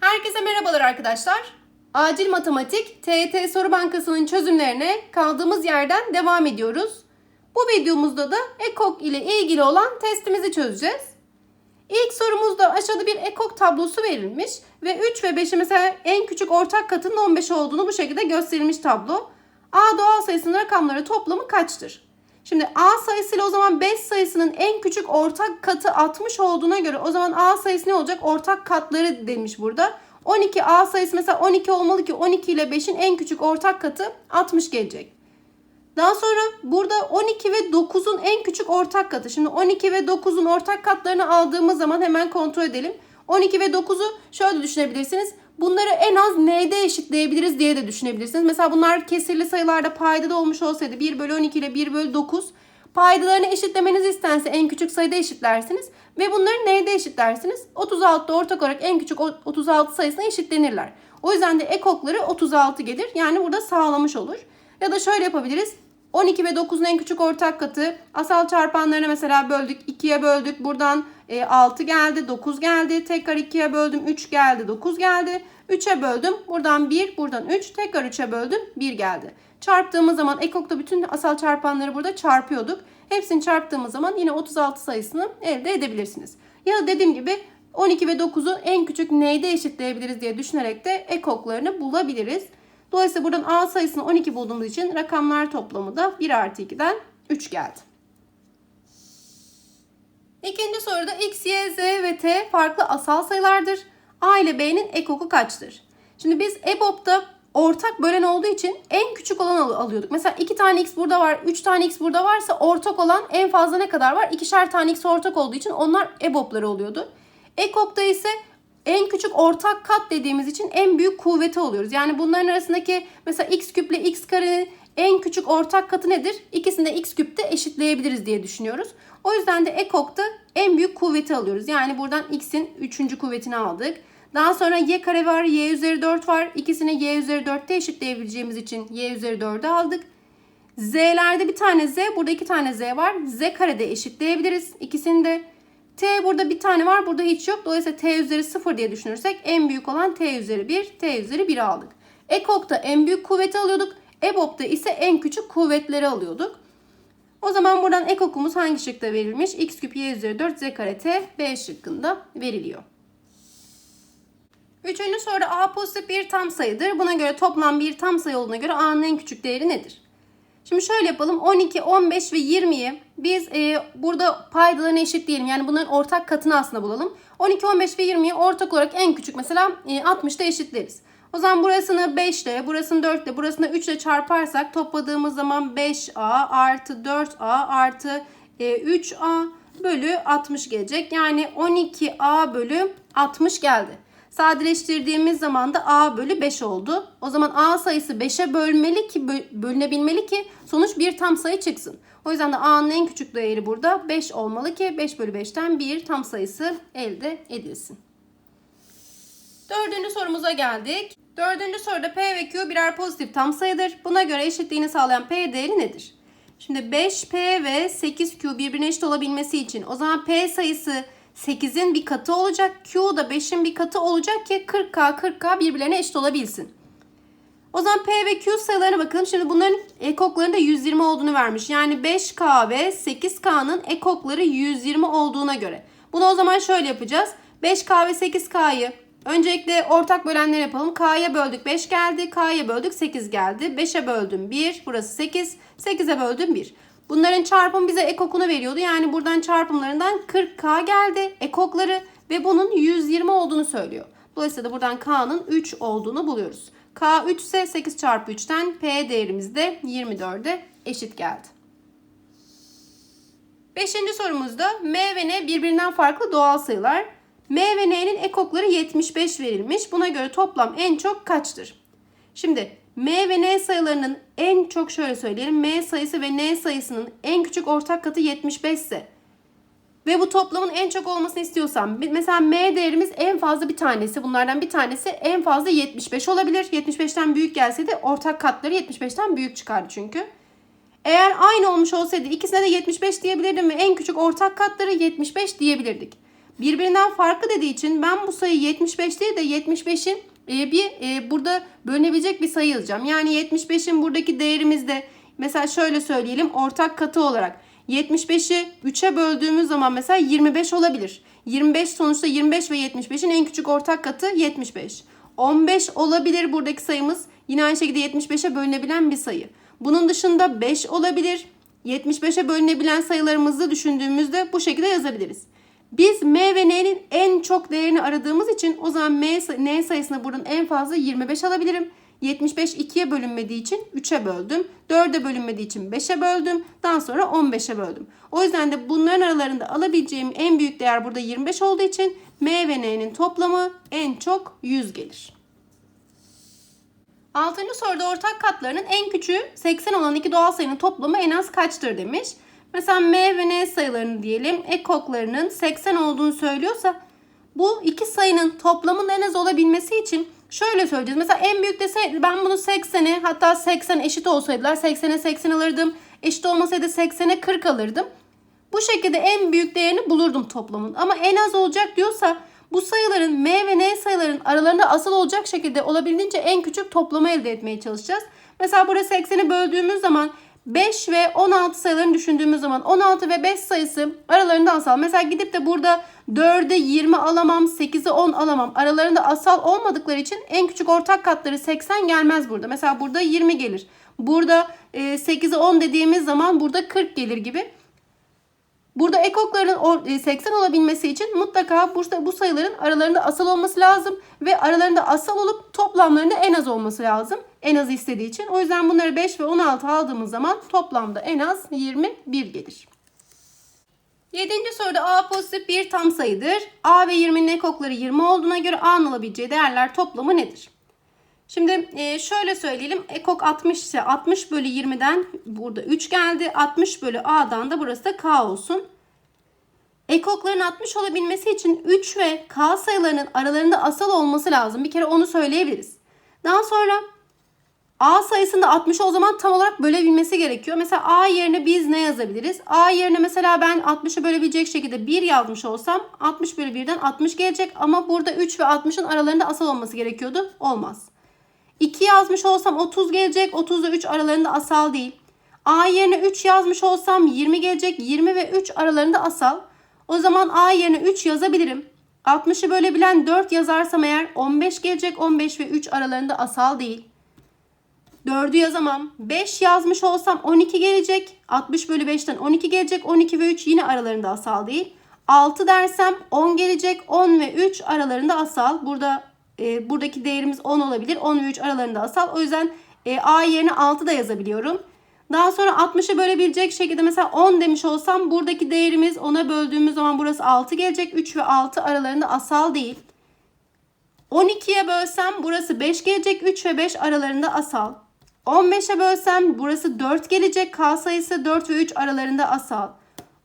Herkese merhabalar arkadaşlar. Acil Matematik TYT Soru Bankası'nın çözümlerine kaldığımız yerden devam ediyoruz. Bu videomuzda da EKOK ile ilgili olan testimizi çözeceğiz. İlk sorumuzda aşağıda bir EKOK tablosu verilmiş ve 3 ve 5'i mesela en küçük ortak katının 15 olduğunu bu şekilde gösterilmiş tablo. A doğal sayısının rakamları toplamı kaçtır? Şimdi A sayısıyla o zaman 5 sayısının en küçük ortak katı 60 olduğuna göre o zaman A sayısı ne olacak? Ortak katları demiş burada. 12 A sayısı mesela 12 olmalı ki 12 ile 5'in en küçük ortak katı 60 gelecek. Daha sonra burada 12 ve 9'un en küçük ortak katı. Şimdi 12 ve 9'un ortak katlarını aldığımız zaman hemen kontrol edelim. 12 ve 9'u şöyle düşünebilirsiniz. Bunları en az neyde eşitleyebiliriz diye de düşünebilirsiniz. Mesela bunlar kesirli sayılarda paydada olmuş olsaydı 1 bölü 12 ile 1 bölü 9 paydalarını eşitlemeniz istense en küçük sayıda eşitlersiniz. Ve bunları neyde eşitlersiniz? 36'da ortak olarak en küçük 36 sayısına eşitlenirler. O yüzden de ekokları 36 gelir. Yani burada sağlamış olur. Ya da şöyle yapabiliriz. 12 ve 9'un en küçük ortak katı. Asal çarpanlarına mesela böldük. 2'ye böldük. Buradan e, 6 geldi. 9 geldi. Tekrar 2'ye böldüm. 3 geldi. 9 geldi. 3'e böldüm. Buradan 1. Buradan 3. Tekrar 3'e böldüm. 1 geldi. Çarptığımız zaman ekokta bütün asal çarpanları burada çarpıyorduk. Hepsini çarptığımız zaman yine 36 sayısını elde edebilirsiniz. Ya da dediğim gibi 12 ve 9'u en küçük neyde eşitleyebiliriz diye düşünerek de ekoklarını bulabiliriz. Dolayısıyla buradan A sayısını 12 bulduğumuz için rakamlar toplamı da 1 artı 2'den 3 geldi. İkinci soruda x, y, z ve t farklı asal sayılardır. A ile B'nin ekoku kaçtır? Şimdi biz EBOB'da ortak bölen olduğu için en küçük olan al- alıyorduk. Mesela 2 tane x burada var, 3 tane x burada varsa ortak olan en fazla ne kadar var? İkişer tane x ortak olduğu için onlar EBOB'ları oluyordu. EKOK'ta ise en küçük ortak kat dediğimiz için en büyük kuvveti oluyoruz. Yani bunların arasındaki mesela x küp ile x karenin en küçük ortak katı nedir? İkisini de x küpte eşitleyebiliriz diye düşünüyoruz. O yüzden de ekokta en büyük kuvveti alıyoruz. Yani buradan x'in 3. kuvvetini aldık. Daha sonra y kare var, y üzeri 4 var. İkisini y üzeri 4'te eşitleyebileceğimiz için y üzeri 4'e aldık. Z'lerde bir tane z, burada iki tane z var. Z karede eşitleyebiliriz ikisini de. T burada bir tane var, burada hiç yok. Dolayısıyla t üzeri 0 diye düşünürsek en büyük olan t üzeri 1, t üzeri 1 aldık. Ekok'ta en büyük kuvveti alıyorduk. EBOB'da ise en küçük kuvvetleri alıyorduk. O zaman buradan ekokumuz hangi şıkta verilmiş? x küp y üzeri 4 z kare t b şıkkında veriliyor. Üçüncü soruda a pozitif bir tam sayıdır. Buna göre toplam bir tam sayı olduğuna göre a'nın en küçük değeri nedir? Şimdi şöyle yapalım. 12, 15 ve 20'yi biz e, burada paydalarını eşitleyelim. Yani bunların ortak katını aslında bulalım. 12, 15 ve 20'yi ortak olarak en küçük mesela e, 60'da eşitleriz. O zaman burasını 5 ile, burasını 4 ile, burasını 3 ile çarparsak topladığımız zaman 5a artı 4a artı e, 3a bölü 60 gelecek. Yani 12a bölü 60 geldi. Sadeleştirdiğimiz zaman da a bölü 5 oldu. O zaman a sayısı 5'e bölmeli ki bölünebilmeli ki sonuç bir tam sayı çıksın. O yüzden de a'nın en küçük değeri burada 5 olmalı ki 5 bölü 5'ten bir tam sayısı elde edilsin. Dördüncü sorumuza geldik. Dördüncü soruda P ve Q birer pozitif tam sayıdır. Buna göre eşitliğini sağlayan P değeri nedir? Şimdi 5P ve 8Q birbirine eşit olabilmesi için o zaman P sayısı 8'in bir katı olacak. Q da 5'in bir katı olacak ki 40K 40K birbirlerine eşit olabilsin. O zaman P ve Q sayılarına bakalım. Şimdi bunların ekoklarında 120 olduğunu vermiş. Yani 5K ve 8K'nın ekokları 120 olduğuna göre. Bunu o zaman şöyle yapacağız. 5K ve 8K'yı öncelikle ortak bölenler yapalım. K'ya böldük 5 geldi. K'ya böldük 8 geldi. 5'e böldüm 1. Burası 8. 8'e böldüm 1. Bunların çarpımı bize ekokunu veriyordu. Yani buradan çarpımlarından 40K geldi ekokları ve bunun 120 olduğunu söylüyor. Dolayısıyla da buradan K'nın 3 olduğunu buluyoruz. K 3 ise 8 çarpı 3'ten P değerimiz de 24'e eşit geldi. Beşinci sorumuzda M ve N birbirinden farklı doğal sayılar. M ve N'nin ekokları 75 verilmiş. Buna göre toplam en çok kaçtır? Şimdi M ve N sayılarının en çok şöyle söyleyelim. M sayısı ve N sayısının en küçük ortak katı 75 ise ve bu toplamın en çok olmasını istiyorsam mesela M değerimiz en fazla bir tanesi bunlardan bir tanesi en fazla 75 olabilir. 75'ten büyük gelseydi ortak katları 75'ten büyük çıkardı çünkü. Eğer aynı olmuş olsaydı ikisine de 75 diyebilirdim ve en küçük ortak katları 75 diyebilirdik. Birbirinden farklı dediği için ben bu sayı 75 değil de 75'in e, bir e, burada bölünebilecek bir sayı yazacağım. Yani 75'in buradaki değerimiz de mesela şöyle söyleyelim ortak katı olarak 75'i 3'e böldüğümüz zaman mesela 25 olabilir. 25 sonuçta 25 ve 75'in en küçük ortak katı 75. 15 olabilir buradaki sayımız. Yine aynı şekilde 75'e bölünebilen bir sayı. Bunun dışında 5 olabilir. 75'e bölünebilen sayılarımızı düşündüğümüzde bu şekilde yazabiliriz. Biz m ve n'nin en çok değerini aradığımız için o zaman m, n sayısını buradan en fazla 25 alabilirim. 75 2'ye bölünmediği için 3'e böldüm. 4'e bölünmediği için 5'e böldüm. Daha sonra 15'e böldüm. O yüzden de bunların aralarında alabileceğim en büyük değer burada 25 olduğu için m ve n'nin toplamı en çok 100 gelir. Altıncı soruda ortak katlarının en küçüğü 80 olan iki doğal sayının toplamı en az kaçtır demiş. Mesela m ve n sayılarını diyelim ekoklarının 80 olduğunu söylüyorsa bu iki sayının toplamının en az olabilmesi için şöyle söyleyeceğiz. Mesela en büyük deseydi ben bunu 80'e hatta 80 eşit olsaydılar 80'e 80 alırdım. Eşit olmasaydı 80'e 40 alırdım. Bu şekilde en büyük değerini bulurdum toplamın. Ama en az olacak diyorsa bu sayıların m ve n sayıların aralarında asıl olacak şekilde olabildiğince en küçük toplamı elde etmeye çalışacağız. Mesela burada 80'i böldüğümüz zaman 5 ve 16 sayılarını düşündüğümüz zaman 16 ve 5 sayısı aralarında asal. Mesela gidip de burada 4'e 20 alamam, 8'e 10 alamam. Aralarında asal olmadıkları için en küçük ortak katları 80 gelmez burada. Mesela burada 20 gelir. Burada 8'e 10 dediğimiz zaman burada 40 gelir gibi. Burada ekokların 80 olabilmesi için mutlaka burada bu sayıların aralarında asal olması lazım ve aralarında asal olup toplamlarında en az olması lazım. En az istediği için. O yüzden bunları 5 ve 16 aldığımız zaman toplamda en az 21 gelir. Yedinci soruda A pozitif bir tam sayıdır. A ve 20'nin ekokları 20 olduğuna göre A'nın alabileceği değerler toplamı nedir? Şimdi e, şöyle söyleyelim. Ekok 60 ise 60 bölü 20'den burada 3 geldi. 60 bölü A'dan da burası da K olsun. Ekokların 60 olabilmesi için 3 ve K sayılarının aralarında asal olması lazım. Bir kere onu söyleyebiliriz. Daha sonra A sayısında 60 o zaman tam olarak bölebilmesi gerekiyor. Mesela A yerine biz ne yazabiliriz? A yerine mesela ben 60'ı bölebilecek şekilde 1 yazmış olsam 60 bölü 1'den 60 gelecek. Ama burada 3 ve 60'ın aralarında asal olması gerekiyordu. Olmaz. 2 yazmış olsam 30 gelecek. 30 ile 3 aralarında asal değil. A yerine 3 yazmış olsam 20 gelecek. 20 ve 3 aralarında asal. O zaman A yerine 3 yazabilirim. 60'ı bölebilen 4 yazarsam eğer 15 gelecek. 15 ve 3 aralarında asal değil. 4'ü yazamam. 5 yazmış olsam 12 gelecek. 60 bölü 5'ten 12 gelecek. 12 ve 3 yine aralarında asal değil. 6 dersem 10 gelecek. 10 ve 3 aralarında asal. Burada e, buradaki değerimiz 10 olabilir. 10 ve 3 aralarında asal. O yüzden e, A yerine 6 da yazabiliyorum. Daha sonra 60'ı bölebilecek şekilde mesela 10 demiş olsam buradaki değerimiz 10'a böldüğümüz zaman burası 6 gelecek. 3 ve 6 aralarında asal değil. 12'ye bölsem burası 5 gelecek. 3 ve 5 aralarında asal. 15'e bölsem burası 4 gelecek. K sayısı 4 ve 3 aralarında asal.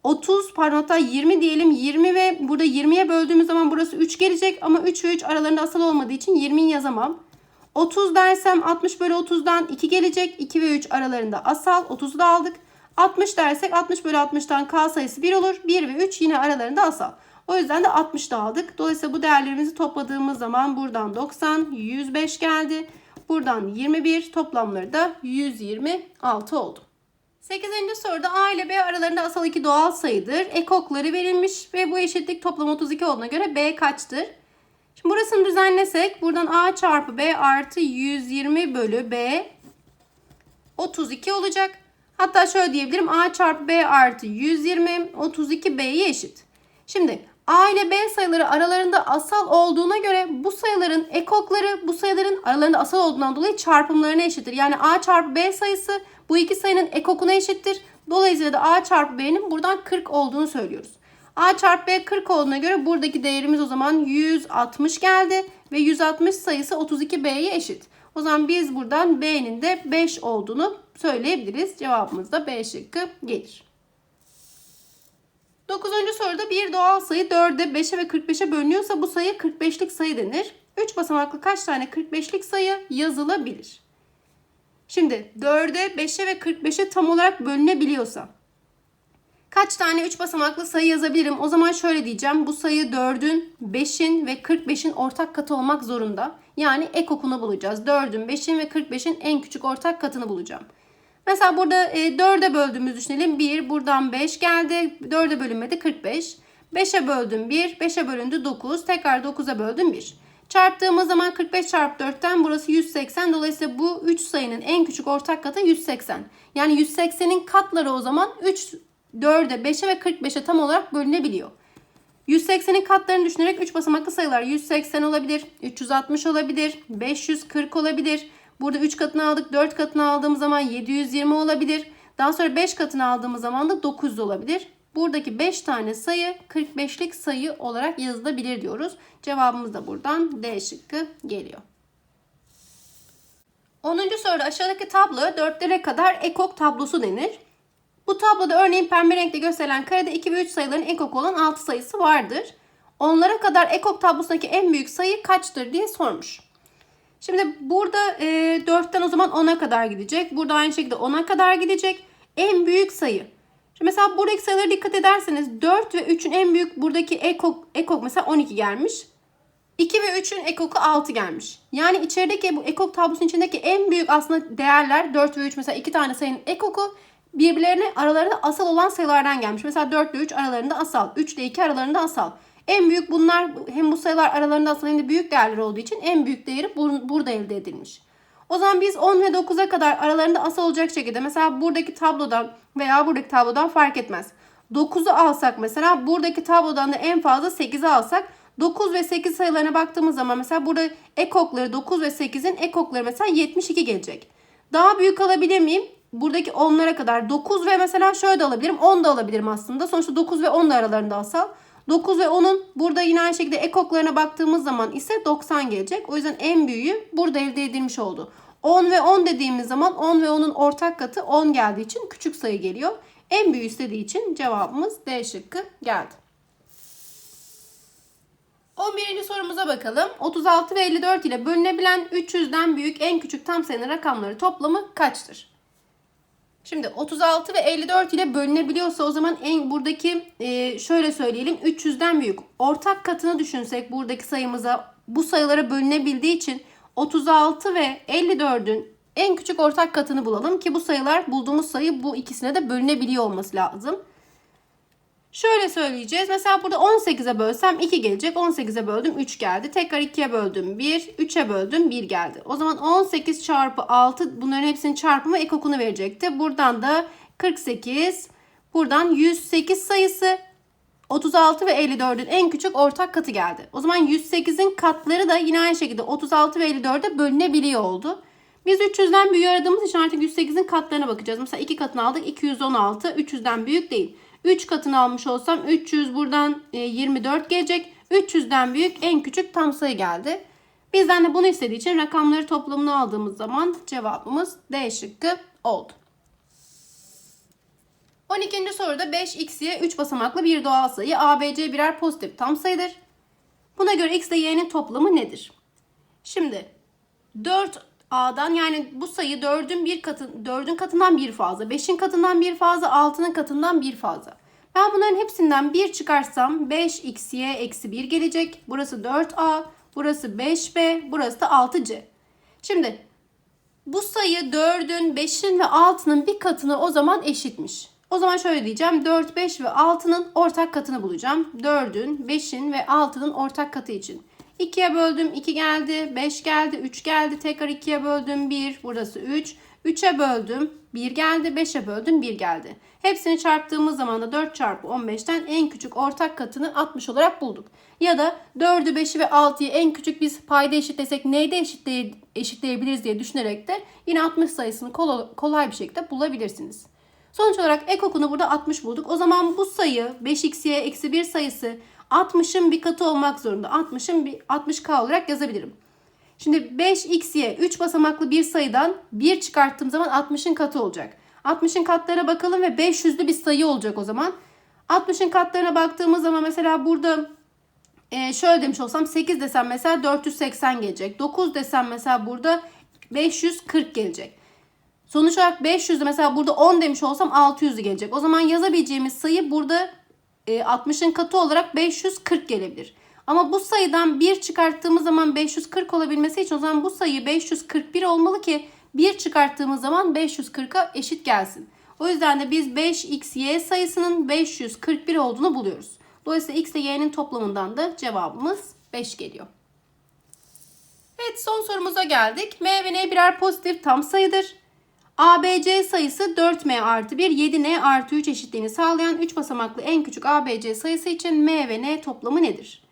30 pardon hatta 20 diyelim. 20 ve burada 20'ye böldüğümüz zaman burası 3 gelecek. Ama 3 ve 3 aralarında asal olmadığı için 20'yi yazamam. 30 dersem 60 bölü 30'dan 2 gelecek. 2 ve 3 aralarında asal. 30'u da aldık. 60 dersek 60 bölü 60'tan K sayısı 1 olur. 1 ve 3 yine aralarında asal. O yüzden de 60 da aldık. Dolayısıyla bu değerlerimizi topladığımız zaman buradan 90, 105 geldi. Buradan 21 toplamları da 126 oldu. 8. soruda A ile B aralarında asal iki doğal sayıdır. Ekokları verilmiş ve bu eşitlik toplam 32 olduğuna göre B kaçtır? Şimdi burasını düzenlesek buradan A çarpı B artı 120 bölü B 32 olacak. Hatta şöyle diyebilirim A çarpı B artı 120 32 B'ye eşit. Şimdi A ile B sayıları aralarında asal olduğuna göre bu sayıların ekokları bu sayıların aralarında asal olduğundan dolayı çarpımlarına eşittir. Yani A çarpı B sayısı bu iki sayının ekokuna eşittir. Dolayısıyla da A çarpı B'nin buradan 40 olduğunu söylüyoruz. A çarpı B 40 olduğuna göre buradaki değerimiz o zaman 160 geldi. Ve 160 sayısı 32B'ye eşit. O zaman biz buradan B'nin de 5 olduğunu söyleyebiliriz. Cevabımız da B şıkkı gelir. 9. soruda bir doğal sayı 4'e, 5'e ve 45'e bölünüyorsa bu sayı 45'lik sayı denir. 3 basamaklı kaç tane 45'lik sayı yazılabilir? Şimdi 4'e, 5'e ve 45'e tam olarak bölünebiliyorsa kaç tane 3 basamaklı sayı yazabilirim? O zaman şöyle diyeceğim. Bu sayı 4'ün, 5'in ve 45'in ortak katı olmak zorunda. Yani ekokunu bulacağız. 4'ün, 5'in ve 45'in en küçük ortak katını bulacağım. Mesela burada e, 4'e böldüğümüzü düşünelim. 1, buradan 5 geldi. 4'e bölünmedi 45. 5'e böldüm 1, 5'e bölündü 9. Tekrar 9'a böldüm 1. Çarptığımız zaman 45 çarpı 4'ten burası 180. Dolayısıyla bu 3 sayının en küçük ortak katı 180. Yani 180'in katları o zaman 3, 4'e, 5'e ve 45'e tam olarak bölünebiliyor. 180'in katlarını düşünerek 3 basamaklı sayılar 180 olabilir, 360 olabilir, 540 olabilir. Burada 3 katını aldık, 4 katını aldığımız zaman 720 olabilir. Daha sonra 5 katını aldığımız zaman da 900 olabilir. Buradaki 5 tane sayı 45'lik sayı olarak yazılabilir diyoruz. Cevabımız da buradan D şıkkı geliyor. 10. soruda aşağıdaki tabloya dörtlere kadar ekok tablosu denir. Bu tabloda örneğin pembe renkte gösterilen karede 2 ve 3 sayıların ekok olan 6 sayısı vardır. Onlara kadar ekok tablosundaki en büyük sayı kaçtır diye sormuş. Şimdi burada e, 4'ten o zaman 10'a kadar gidecek. Burada aynı şekilde 10'a kadar gidecek. En büyük sayı. Şimdi mesela buradaki sayılara dikkat ederseniz 4 ve 3'ün en büyük buradaki ekok, ekok mesela 12 gelmiş. 2 ve 3'ün ekoku 6 gelmiş. Yani içerideki bu ekok tablosunun içindeki en büyük aslında değerler 4 ve 3 mesela 2 tane sayının ekoku birbirlerine aralarında asal olan sayılardan gelmiş. Mesela 4 ile 3 aralarında asal, 3 ile 2 aralarında asal. En büyük bunlar hem bu sayılar aralarında asal hem de büyük değerler olduğu için en büyük değeri bur- burada elde edilmiş. O zaman biz 10 ve 9'a kadar aralarında asal olacak şekilde mesela buradaki tablodan veya buradaki tablodan fark etmez. 9'u alsak mesela buradaki tablodan da en fazla 8'i alsak 9 ve 8 sayılarına baktığımız zaman mesela burada ekokları 9 ve 8'in ekokları mesela 72 gelecek. Daha büyük alabilir miyim? Buradaki 10'lara kadar 9 ve mesela şöyle de alabilirim 10 da alabilirim aslında. Sonuçta 9 ve 10 da aralarında asal. 9 ve 10'un burada yine aynı şekilde ekoklarına baktığımız zaman ise 90 gelecek. O yüzden en büyüğü burada elde edilmiş oldu. 10 ve 10 dediğimiz zaman 10 ve 10'un ortak katı 10 geldiği için küçük sayı geliyor. En büyüğü istediği için cevabımız D şıkkı geldi. 11. sorumuza bakalım. 36 ve 54 ile bölünebilen 300'den büyük en küçük tam sayının rakamları toplamı kaçtır? Şimdi 36 ve 54 ile bölünebiliyorsa o zaman en buradaki e, şöyle söyleyelim 300'den büyük ortak katını düşünsek buradaki sayımıza bu sayılara bölünebildiği için 36 ve 54'ün en küçük ortak katını bulalım ki bu sayılar bulduğumuz sayı bu ikisine de bölünebiliyor olması lazım. Şöyle söyleyeceğiz. Mesela burada 18'e bölsem 2 gelecek. 18'e böldüm 3 geldi. Tekrar 2'ye böldüm 1. 3'e böldüm 1 geldi. O zaman 18 çarpı 6 bunların hepsinin çarpımı ekokunu verecekti. Buradan da 48. Buradan 108 sayısı 36 ve 54'ün en küçük ortak katı geldi. O zaman 108'in katları da yine aynı şekilde 36 ve 54'e bölünebiliyor oldu. Biz 300'den büyüğü aradığımız için artık 108'in katlarına bakacağız. Mesela 2 katını aldık 216 300'den büyük değil. 3 katını almış olsam 300 buradan 24 gelecek. 300'den büyük en küçük tam sayı geldi. Bizden de bunu istediği için rakamları toplamını aldığımız zaman cevabımız D şıkkı oldu. 12. soruda 5x'ye 3 basamaklı bir doğal sayı ABC birer pozitif tam sayıdır. Buna göre x ile y'nin toplamı nedir? Şimdi 4a'dan yani bu sayı 4'ün bir katı 4'ün katından bir fazla, 5'in katından bir fazla, 6'nın katından bir fazla. Ben bunların hepsinden 1 çıkarsam 5xy eksi 1 gelecek. Burası 4a, burası 5b, burası da 6c. Şimdi bu sayı 4'ün, 5'in ve 6'nın bir katını o zaman eşitmiş. O zaman şöyle diyeceğim. 4, 5 ve 6'nın ortak katını bulacağım. 4'ün, 5'in ve 6'nın ortak katı için. 2'ye böldüm 2 geldi, 5 geldi, 3 geldi. Tekrar 2'ye böldüm 1, burası 3. 3'e böldüm 1 geldi, 5'e böldüm 1 geldi. Hepsini çarptığımız zaman da 4 çarpı 15'ten en küçük ortak katını 60 olarak bulduk. Ya da 4'ü, 5'i ve 6'yı en küçük biz payda eşitlesek neyde eşitleye, eşitleyebiliriz diye düşünerek de yine 60 sayısını kolay bir şekilde bulabilirsiniz. Sonuç olarak ekokunu burada 60 bulduk. O zaman bu sayı 5x'ye eksi 1 sayısı 60'ın bir katı olmak zorunda. 60'ın bir 60k olarak yazabilirim. Şimdi 5x'ye 3 basamaklı bir sayıdan 1 çıkarttığım zaman 60'ın katı olacak. 60'ın katlarına bakalım ve 500'lü bir sayı olacak o zaman. 60'ın katlarına baktığımız zaman mesela burada e, şöyle demiş olsam 8 desem mesela 480 gelecek. 9 desem mesela burada 540 gelecek. Sonuç olarak 500'ü mesela burada 10 demiş olsam 600'ü gelecek. O zaman yazabileceğimiz sayı burada 60'ın katı olarak 540 gelebilir. Ama bu sayıdan 1 çıkarttığımız zaman 540 olabilmesi için o zaman bu sayı 541 olmalı ki 1 çıkarttığımız zaman 540'a eşit gelsin. O yüzden de biz 5xy sayısının 541 olduğunu buluyoruz. Dolayısıyla x ile y'nin toplamından da cevabımız 5 geliyor. Evet son sorumuza geldik. M ve N birer pozitif tam sayıdır. ABC sayısı 4M artı 1, 7N artı 3 eşitliğini sağlayan 3 basamaklı en küçük ABC sayısı için M ve N toplamı nedir?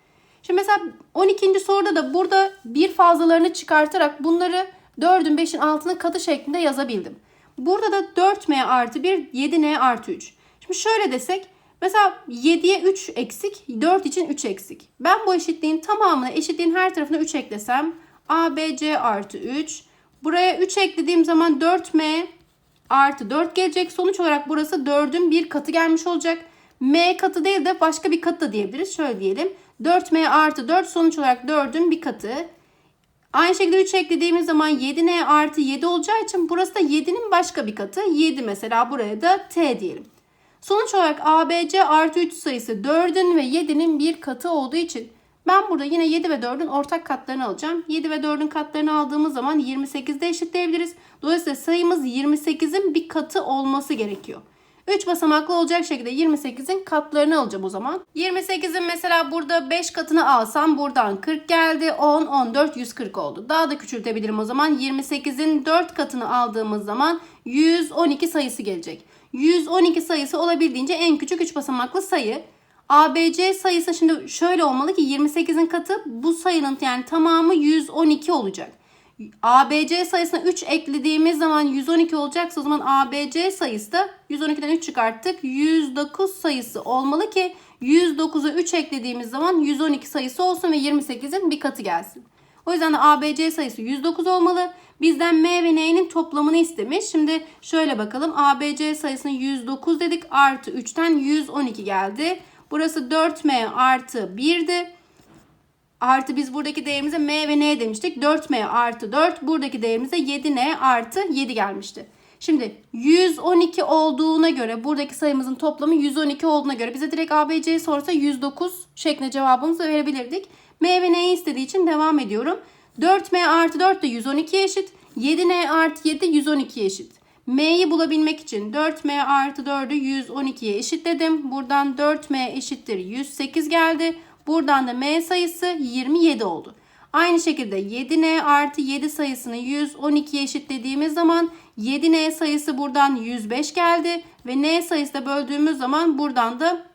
Şimdi mesela 12. soruda da burada bir fazlalarını çıkartarak bunları 4'ün 5'in altının katı şeklinde yazabildim. Burada da 4M artı 1, 7N artı 3. Şimdi şöyle desek mesela 7'ye 3 eksik, 4 için 3 eksik. Ben bu eşitliğin tamamına eşitliğin her tarafına 3 eklesem ABC artı 3. Buraya 3 eklediğim zaman 4M artı 4 gelecek. Sonuç olarak burası 4'ün bir katı gelmiş olacak. M katı değil de başka bir katı da diyebiliriz. Şöyle diyelim. 4M artı 4 sonuç olarak 4'ün bir katı. Aynı şekilde 3 eklediğimiz zaman 7N artı 7 olacağı için burası da 7'nin başka bir katı. 7 mesela buraya da T diyelim. Sonuç olarak ABC artı 3 sayısı 4'ün ve 7'nin bir katı olduğu için ben burada yine 7 ve 4'ün ortak katlarını alacağım. 7 ve 4'ün katlarını aldığımız zaman 28'de eşitleyebiliriz. Dolayısıyla sayımız 28'in bir katı olması gerekiyor. 3 basamaklı olacak şekilde 28'in katlarını alacağım o zaman. 28'in mesela burada 5 katını alsam buradan 40 geldi. 10, 14, 140 oldu. Daha da küçültebilirim o zaman. 28'in 4 katını aldığımız zaman 112 sayısı gelecek. 112 sayısı olabildiğince en küçük 3 basamaklı sayı. ABC sayısı şimdi şöyle olmalı ki 28'in katı bu sayının yani tamamı 112 olacak. ABC sayısına 3 eklediğimiz zaman 112 olacaksa o zaman ABC sayısı da 112'den 3 çıkarttık. 109 sayısı olmalı ki 109'a 3 eklediğimiz zaman 112 sayısı olsun ve 28'in bir katı gelsin. O yüzden de ABC sayısı 109 olmalı. Bizden M ve N'nin toplamını istemiş. Şimdi şöyle bakalım. ABC sayısını 109 dedik. Artı 3'ten 112 geldi. Burası 4M artı 1'di. Artı biz buradaki değerimize M ve N demiştik. 4M artı 4. Buradaki değerimize 7N artı 7 gelmişti. Şimdi 112 olduğuna göre buradaki sayımızın toplamı 112 olduğuna göre bize direkt ABC'yi sorsa 109 şeklinde cevabımızı verebilirdik. M ve N'yi istediği için devam ediyorum. 4M artı 4 de 112'ye eşit. 7N artı 7 112'ye eşit. M'yi bulabilmek için 4M artı 4'ü 112'ye eşitledim. Buradan 4M eşittir 108 geldi. Buradan da M sayısı 27 oldu. Aynı şekilde 7N artı 7 sayısını 112'ye eşitlediğimiz zaman 7N sayısı buradan 105 geldi. Ve N sayısı da böldüğümüz zaman buradan da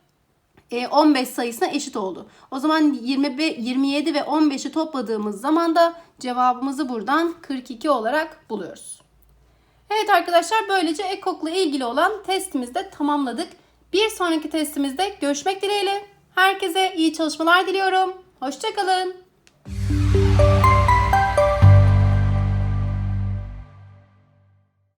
15 sayısına eşit oldu. O zaman 25, 27 ve 15'i topladığımız zaman da cevabımızı buradan 42 olarak buluyoruz. Evet arkadaşlar böylece EKOK'la ilgili olan testimizi de tamamladık. Bir sonraki testimizde görüşmek dileğiyle. Herkese iyi çalışmalar diliyorum. Hoşçakalın.